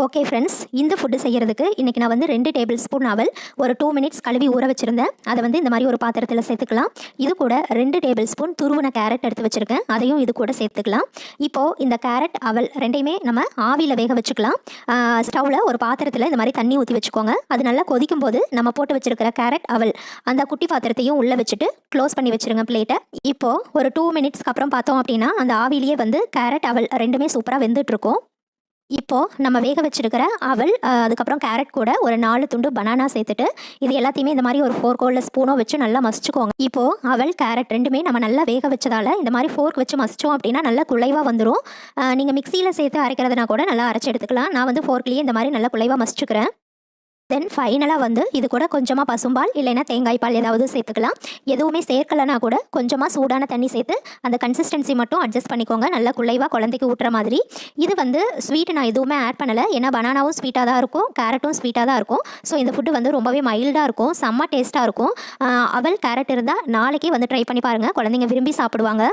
Okay friends இந்த food செய்கிறதுக்கு இன்றைக்கி நான் வந்து ரெண்டு டேபிள் ஸ்பூன் அவல் ஒரு டூ மினிட்ஸ் கழுவி ஊற வச்சுருந்தேன். அதை வந்து இந்த மாதிரி ஒரு பாத்திரத்தில் சேர்த்துக்கலாம். இது கூட ரெண்டு டேபிள் ஸ்பூன் துருவன கேரட் எடுத்து வச்சுருக்கேன். அதையும் இது கூட சேர்த்துக்கலாம். இப்போது இந்த கேரட் அவல் ரெண்டையுமே நம்ம ஆவியில் வேக வச்சுக்கலாம். ஸ்டவ்வில் ஒரு பாத்திரத்தில் இந்த மாதிரி தண்ணி ஊற்றி வச்சுக்கோங்க. அது நல்லா கொதிக்கும் போது நம்ம போட்டு வச்சுருக்கிற கேரட் அவல் அந்த குட்டி பாத்திரத்தையும் உள்ளே வச்சுட்டு க்ளோஸ் பண்ணி வச்சுருங்க பிளேட்டை இப்போது ஒரு டூ மினிட்ஸ்க்கு அப்புறம் பார்த்தோம் அப்படின்னா அந்த ஆவிலேயே வந்து கேரட் அவல் ரெண்டுமே சூப்பராக வெந்துட்டுருக்கும். இப்போது நம்ம வேக வச்சிருக்கிற அவல் அதுக்கப்புறம் கேரட் கூட ஒரு நாலு துண்டு பனானா சேர்த்துட்டு இது எல்லாத்தையுமே இந்த மாதிரி ஒரு ஃபோர் கோல்ல ஸ்பூனோ வச்சு நல்லா மசிச்சுக்கோங்க. இப்போது அவல் கேரட் ரெண்டுமே நம்ம நல்லா வேக வச்சதால இந்த மாதிரி ஃபோர்க் வச்சு மசிச்சோம் அப்படின்னா நல்லா குலைவாக வந்துடும் நீங்கள் மிக்சியில் சேர்த்து அரைக்கிறதுனா கூட நல்லா அரைச்சி எடுத்துக்கலாம். நான் வந்து ஃபோர்க்லேயே இந்த மாதிரி நல்லா குலைவாக மசிச்சுக்கிறேன். தென் ஃபைனலாக வந்து இது கூட கொஞ்சமாக பசும்பால் இல்லைன்னா தேங்காய் பால் ஏதாவது சேர்த்துக்கலாம். எதுவுமே சேர்க்கலைனா கூட கொஞ்சமாக சூடான தண்ணி சேர்த்து அந்த கன்சிஸ்டன்சி மட்டும் அட்ஜஸ்ட் பண்ணிக்கோங்க. நல்லா குழைவாக குழந்தைக்கு ஊட்டுற மாதிரி. இது வந்து ஸ்வீட் நான் எதுவுமே ஆட் பண்ணலை. ஏன்னா பனானாவும் ஸ்வீட்டாக தான் இருக்கும். கேரட்டும் ஸ்வீட்டாக தான் இருக்கும். ஸோ இந்த ஃபுட்டு வந்து ரொம்பவே மைல்டாக இருக்கும். செம்ம டேஸ்ட்டாக இருக்கும். அவள் அவல் கேரட் இருந்தால் நாளைக்கே வந்து ட்ரை பண்ணி பாருங்கள் குழந்தைங்க விரும்பி சாப்பிடுவாங்க.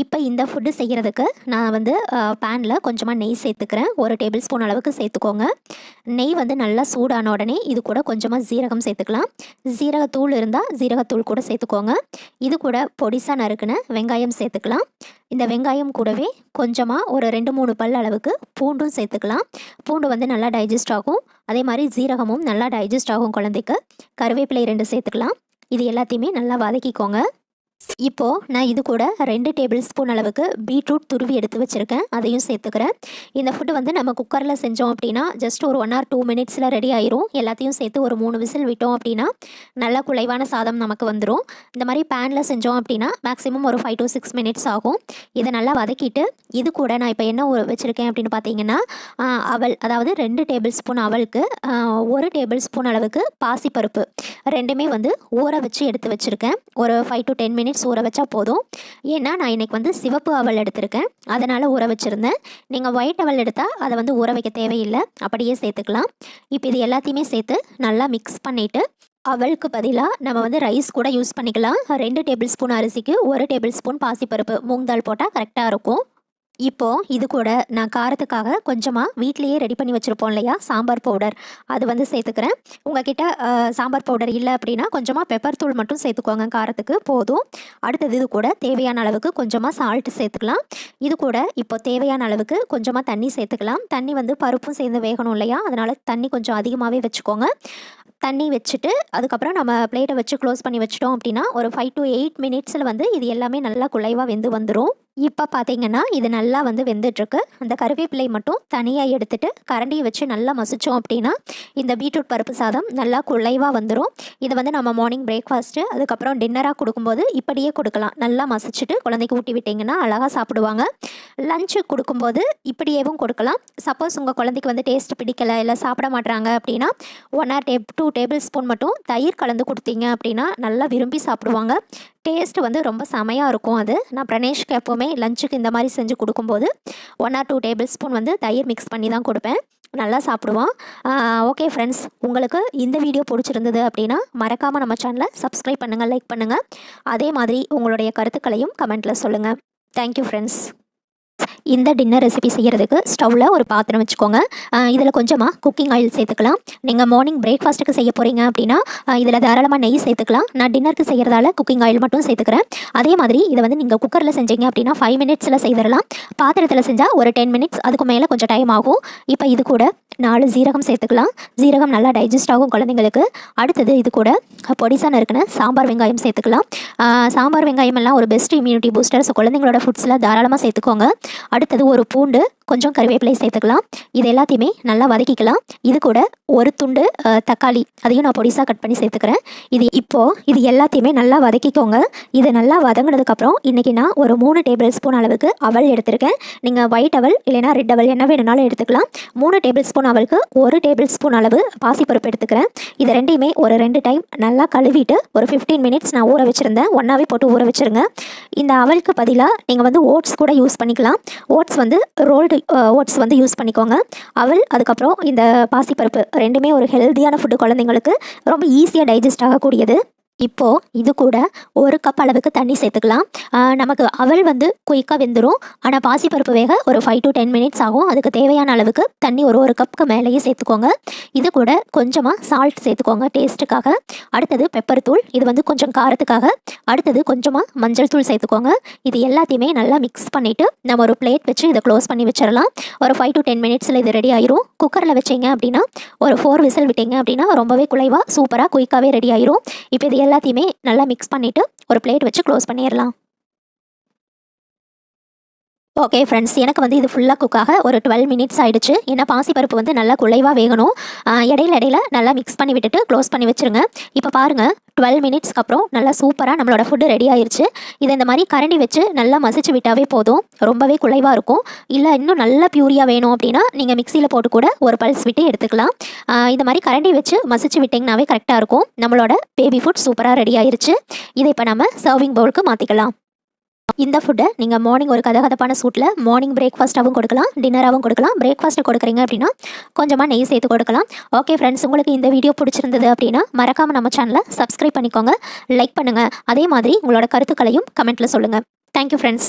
இப்போ இந்த ஃபுட்டு செய்கிறதுக்கு நான் வந்து பேனில் கொஞ்சமாக நெய் சேர்த்துக்கிறேன். ஒரு டேபிள் ஸ்பூன் அளவுக்கு சேர்த்துக்கோங்க. நெய் வந்து நல்லா சூடான உடனே இது கூட கொஞ்சமாக ஜீரகம் சேர்த்துக்கலாம். ஜீரகத்தூள் இருந்தால் ஜீரகத்தூள் கூட சேர்த்துக்கோங்க. இது கூட பொடிசாக நறுக்குன வெங்காயம் சேர்த்துக்கலாம். இந்த வெங்காயம் கூடவே கொஞ்சமாக ஒரு ரெண்டு மூணு பல் அளவுக்கு பூண்டும் சேர்த்துக்கலாம். பூண்டு வந்து நல்லா டைஜஸ்ட் ஆகும். அதே மாதிரி ஜீரகமும் நல்லா டைஜஸ்ட் ஆகும் குழந்தைக்கு. கருவேப்பிலை ரெண்டு சேர்த்துக்கலாம். இது எல்லாத்தையுமே நல்லா வதக்கிக்கோங்க. இப்போது நான் இது கூட ரெண்டு டேபிள் ஸ்பூன் அளவுக்கு பீட்ரூட் துருவி எடுத்து வச்சுருக்கேன். அதையும் சேர்த்துக்கிறேன். இந்த ஃபுட்டு வந்து நம்ம குக்கரில் செஞ்சோம் அப்படின்னா ஜஸ்ட் ஒரு ஒன் ஆர் டூ மினிட்ஸில் ரெடி ஆயிரும். எல்லாத்தையும் சேர்த்து ஒரு மூணு விசில் விட்டோம் அப்படின்னா நல்லா குலைவான சாதம் நமக்கு வந்துடும் இந்த மாதிரி பேனில் செஞ்சோம் அப்படின்னா மேக்ஸிமம் ஒரு ஃபைவ் டு சிக்ஸ் மினிட்ஸ் ஆகும். இதை நல்லா வதக்கிட்டு இது கூட நான் இப்போ என்ன வச்சுருக்கேன் அப்படின்னு பார்த்தீங்கன்னா அவள் அவல் அதாவது ரெண்டு டேபிள் ஸ்பூன் அவலுக்கு ஒரு டேபிள் ஸ்பூன் அளவுக்கு பாசிப்பருப்பு. ரெண்டுமே வந்து ஊற வச்சு எடுத்து வச்சுருக்கேன். ஒரு ஃபைவ் டு டென் மினிட்ஸ் ஊற வச்சா போதும். ஏன்னா நான் இன்றைக்கி வந்து சிவப்பு அவல் எடுத்திருக்கேன். அதனால் ஊற வச்சுருந்தேன். நீங்கள் ஒயிட் அவல் எடுத்தால் அதை வந்து ஊற வைக்க தேவையில்லை. அப்படியே சேர்த்துக்கலாம். இப்போ இது எல்லாத்தையுமே சேர்த்து நல்லா மிக்ஸ் பண்ணிவிட்டு அவலுக்கு பதிலாக நம்ம வந்து ரைஸ் கூட யூஸ் பண்ணிக்கலாம். ரெண்டு டேபிள் ஸ்பூன் அரிசிக்கு ஒரு டேபிள் ஸ்பூன் பாசிப்பருப்பு மூங் தால் போட்டால் கரெக்டாக இருக்கும். இப்போது இது கூட நான் காரத்துக்காக கொஞ்சமாக வீட்லேயே ரெடி பண்ணி வச்சுருப்போம் இல்லையா? சாம்பார் பவுடர் அது வந்து சேர்த்துக்கிறேன். உங்ககிட்ட சாம்பார் பவுடர் இல்லை அப்படின்னா கொஞ்சமாக பெப்பர் தூள் மட்டும் சேர்த்துக்கோங்க காரத்துக்கு. போதும். அடுத்தது இது கூட தேவையான அளவுக்கு கொஞ்சமாக சால்ட்டு சேர்த்துக்கலாம். இது கூட இப்போ தேவையான அளவுக்கு கொஞ்சமாக தண்ணி சேர்த்துக்கலாம். தண்ணி வந்து பருப்பும் சேர்ந்து வேகணும் இல்லையா? அதனால் தண்ணி கொஞ்சம் அதிகமாகவே வச்சுக்கோங்க. தண்ணி வச்சுட்டு அதுக்கப்புறம் நம்ம பிளேட்டை வச்சு க்ளோஸ் பண்ணி வச்சிட்டோம் அப்படின்னா ஒரு ஃபைவ் டு எயிட் மினிட்ஸில் வந்து இது எல்லாமே நல்லா குலைவாக வெந்து வந்துடும் இப்போ பார்த்தீங்கன்னா இது நல்லா வந்து வெந்துட்டுருக்கு. அந்த கருவேப்பிலை மட்டும் தனியாக எடுத்துகிட்டு கரண்டியை வச்சு நல்லா மசித்தோம் அப்படின்னா இந்த பீட்ரூட் பருப்பு சாதம் நல்லா குழைவாக வந்துடும் இதை வந்து நம்ம மார்னிங் பிரேக்ஃபாஸ்ட்டு அதுக்கப்புறம் டின்னராக கொடுக்கும்போது இப்படியே கொடுக்கலாம். நல்லா மசிச்சுட்டு குழந்தைக்கு ஊட்டி விட்டிங்கன்னா அழகாக சாப்பிடுவாங்க. லஞ்சு கொடுக்கும்போது இப்படியேவும் கொடுக்கலாம். சப்போஸ் உங்கள் குழந்தைக்கு வந்து டேஸ்ட் பிடிக்கல இல்லை சாப்பிட மாட்றாங்க அப்படின்னா one or tab two tablespoon மட்டும் தயிர் கலந்து கொடுத்தீங்க அப்படின்னா நல்லா விரும்பி சாப்பிடுவாங்க. டேஸ்ட் வந்து ரொம்ப செமையாக இருக்கும் அது. நான் பிரணேஷ்க்கு எப்போவுமே லஞ்சுக்கு இந்த மாதிரி செஞ்சு கொடுக்கும்போது one or two tablespoon வந்து தயிர் மிக்ஸ் பண்ணி தான் கொடுப்பேன். நல்லா சாப்பிடுவான். ஓகே ஃப்ரெண்ட்ஸ் உங்களுக்கு இந்த வீடியோ பிடிச்சிருந்தது அப்படின்னா மறக்காமல் நம்ம சேனலை சப்ஸ்கிரைப் பண்ணுங்கள் லைக் பண்ணுங்கள் அதே மாதிரி உங்களுடைய கருத்துக்களையும் கமெண்ட்டில் சொல்லுங்கள் தேங்க்யூ ஃப்ரெண்ட்ஸ் இந்த டின்னர் ரெசிபி செய்கிறதுக்கு ஸ்டவ்வில் ஒரு பாத்திரம் வச்சுக்கோங்க. இதில் கொஞ்சமாக குக்கிங் ஆயில் சேர்த்துக்கலாம். நீங்கள் மார்னிங் பிரேக்ஃபாஸ்ட்டுக்கு செய்ய போகிறீங்க அப்படின்னா இதில் தாராளமாக நெய் சேர்த்துக்கலாம். நான் டின்னருக்கு செய்கிறதால குக்கிங் ஆயில் மட்டும் சேர்த்துக்கிறேன். அதே மாதிரி இதை வந்து நீங்கள் குக்கரில் செஞ்சீங்க அப்படின்னா ஃபைவ் மினிட்ஸில் செய்திடலாம். பாத்திரத்தில் செஞ்சால் ஒரு டென் மினிட்ஸ் அதுக்கு மேலே கொஞ்சம் டைம் ஆகும். இப்போ இது கூட நாலு ஜீரகம் சேர்த்துக்கலாம். ஜீரகம் நல்லா டைஜஸ்ட் ஆகும் குழந்தைங்களுக்கு. அடுத்தது இது கூட பொடிசான இருக்குன்னு சாம்பார் வெங்காயம் சேர்த்துக்கலாம். சாம்பார் வெங்காயம் எல்லாம் ஒரு பெஸ்ட் இம்யூனிட்டி பூஸ்டர் ஸோ குழந்தைங்களோட ஃபுட்ஸில் தாராளமாக சேர்த்துக்கோங்க. அடுத்தது ஒரு பூண்டு. கொஞ்சம் கருவேப்பிலை சேர்த்துக்கலாம். இது எல்லாத்தையுமே நல்லா வதக்கிக்கலாம். இது கூட ஒரு துண்டு தக்காளி. அதையும் நான் பொடிசாக கட் பண்ணி சேர்த்துக்கிறேன். இது இப்போது இது எல்லாத்தையுமே நல்லா வதக்கிக்கோங்க. இது நல்லா வதங்கினதுக்கப்புறம் இன்றைக்கி நான் ஒரு மூணு டேபிள் ஸ்பூன் அளவுக்கு அவல் எடுத்திருக்கேன். நீங்கள் ஒயிட் அவல் இல்லைனா ரெட் அவல் என்ன வேணும்னாலும் எடுத்துக்கலாம். மூணு டேபிள் ஸ்பூன் அவலுக்கு ஒரு டேபிள் ஸ்பூன் அளவு பாசிப்பருப்பு எடுத்துக்கிறேன். இது ரெண்டையுமே ஒரு ரெண்டு டைம் நல்லா கழுவிட்டு ஒரு ஃபிஃப்டீன் மினிட்ஸ் நான் ஊற வச்சுருந்தேன். ஒன்றாவே போட்டு ஊற வச்சுருங்க. இந்த அவலுக்கு பதிலாக நீங்கள் வந்து ஓட்ஸ் கூட யூஸ் பண்ணிக்கலாம். ஓட்ஸ் வந்து ரோல்டு ஓட்ஸ் வந்து யூஸ் பண்ணிக்கோங்க. அவள் அதுக்கப்புறம் இந்த பாசிப்பருப்பு ரெண்டுமே ஒரு ஹெல்த்தியான ஃபுட்டு குழந்தைங்களுக்கு ரொம்ப ஈஸியாக டைஜஸ்ட் ஆகக்கூடியது. இப்போது இது கூட ஒரு கப் அளவுக்கு தண்ணி சேர்த்துக்கலாம். நமக்கு அவல் வந்து குயிக்காக வெந்துடும் ஆனால் பாசிப்பருப்பு வேக ஒரு ஃபைவ் டு டென் மினிட்ஸ் ஆகும். அதுக்கு தேவையான அளவுக்கு தண்ணி ஒரு ஒரு கப்புக்கு மேலேயே சேர்த்துக்கோங்க. இது கூட கொஞ்சமாக சால்ட் சேர்த்துக்கோங்க டேஸ்ட்டுக்காக அடுத்தது பெப்பர் தூள். இது வந்து கொஞ்சம் காரத்துக்காக. அடுத்தது கொஞ்சமாக மஞ்சள் தூள் சேர்த்துக்கோங்க. இது எல்லாத்தையுமே நல்லா மிக்ஸ் பண்ணிவிட்டு நம்ம ஒரு பிளேட் வச்சு இதை க்ளோஸ் பண்ணி வச்சிடலாம். ஒரு ஃபைவ் டு டென் மினிட்ஸில் இது ரெடி ஆயிரும். குக்கரில் வச்சீங்க அப்படின்னா ஒரு ஃபோர் விசில் விட்டிங்க அப்படின்னா ரொம்பவே குலைவாக சூப்பராக குயிக்காகவே ரெடி ஆயிரும். இப்போ இது எல்லாத்தையுமே நல்லா மிக்ஸ் பண்ணிவிட்டு ஒரு பிளேட் வச்சு க்ளோஸ் பண்ணிடலாம். ஓகே ஃப்ரெண்ட்ஸ் எனக்கு வந்து இது ஃபுல்லாக குக்காக ஒரு டுவெல் மினிட்ஸ் ஆகிடுச்சு ஏன்னா பாசிப்பருப்பு வந்து நல்லா குலைவாக வேகணும். இடையில இடையில நல்லா மிக்ஸ் பண்ணி விட்டுட்டு க்ளோஸ் பண்ணி வச்சுருங்க. இப்போ பாருங்கள் டுவெல் மினிட்ஸ்க்கு அப்புறம் நல்லா சூப்பராக நம்மளோட ஃபுட்டு ரெடி ஆயிடுச்சு இதை இந்த மாதிரி கரண்டி வச்சு நல்லா மசிச்சு விட்டாவே போதும். ரொம்பவே குலைவாக இருக்கும். இல்லை இன்னும் நல்லா பியூரியாக வேணும் அப்படின்னா நீங்கள் மிக்சியில் போட்டு கூட ஒரு பல்ஸ் விட்டு எடுத்துக்கலாம். இந்த மாதிரி கரண்டி வச்சு மசிச்சு விட்டிங்கனாவே கரெக்டாக இருக்கும். நம்மளோட பேபி ஃபுட் சூப்பராக ரெடி ஆயிருச்சு. இதை இப்போ நம்ம சர்விங் பவுலுக்கு மாற்றிக்கலாம் இந்த ஃபுட்டை நீங்கள் மார்னிங் ஒரு கதகதப்பான சூட்டில் மார்னிங் பிரேக்ஃபாஸ்ட்டாகவும் கொடுக்கலாம் டின்னராகவும் கொடுக்கலாம். பிரேக்ஃபாஸ்ட்டு கொடுக்குறீங்க அப்படின்னா கொஞ்சமாக நெய் சேர்த்து கொடுக்கலாம். ஓகே ஃப்ரெண்ட்ஸ் உங்களுக்கு இந்த வீடியோ பிடிச்சிருந்தது அப்படின்னா மறக்காமல் நம்ம சேனலை சப்ஸ்கிரைப் பண்ணிக்கோங்க லைக் பண்ணுங்கள் அதே மாதிரி உங்களோட கருத்துக்களையும் கமெண்ட்டில் சொல்லுங்கள் தேங்க்யூ ஃப்ரெண்ட்ஸ்